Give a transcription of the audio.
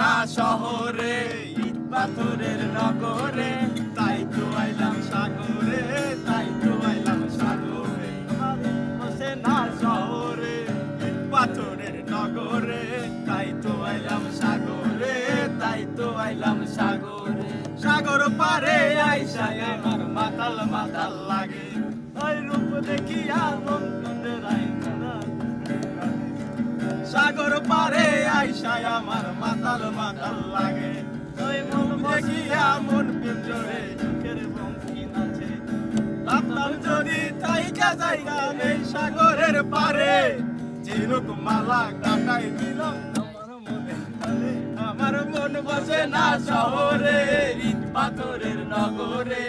না শহরে, ইট পাথরের নগরে। তাই তো আইলাম সাগরে, তাই তো আইলাম সাগরে। বসে না শহরে, ইট পাথরের নগরে। তাই তো আইলাম সাগরে, তাই তো আইলাম সাগরে। সাগর পারে আইসায় আমার মাতাল মাতাল লাগে। ওই রূপ দেখিয়া মন কুন্ডেরাই সাগর আইসায় আমার মাতাল মাতাল লাগে। ওই মন দেখিয়া মন পিঞ্জরে দুঃখের বংশী নাচে ভাবলাম যদি তাইকা জায়গা নেই সাগরের পারে চিনুক মালা কাটাই দিলাম আমার মনে আমার মন বসে না শহরে ইট পাথরের নগরে।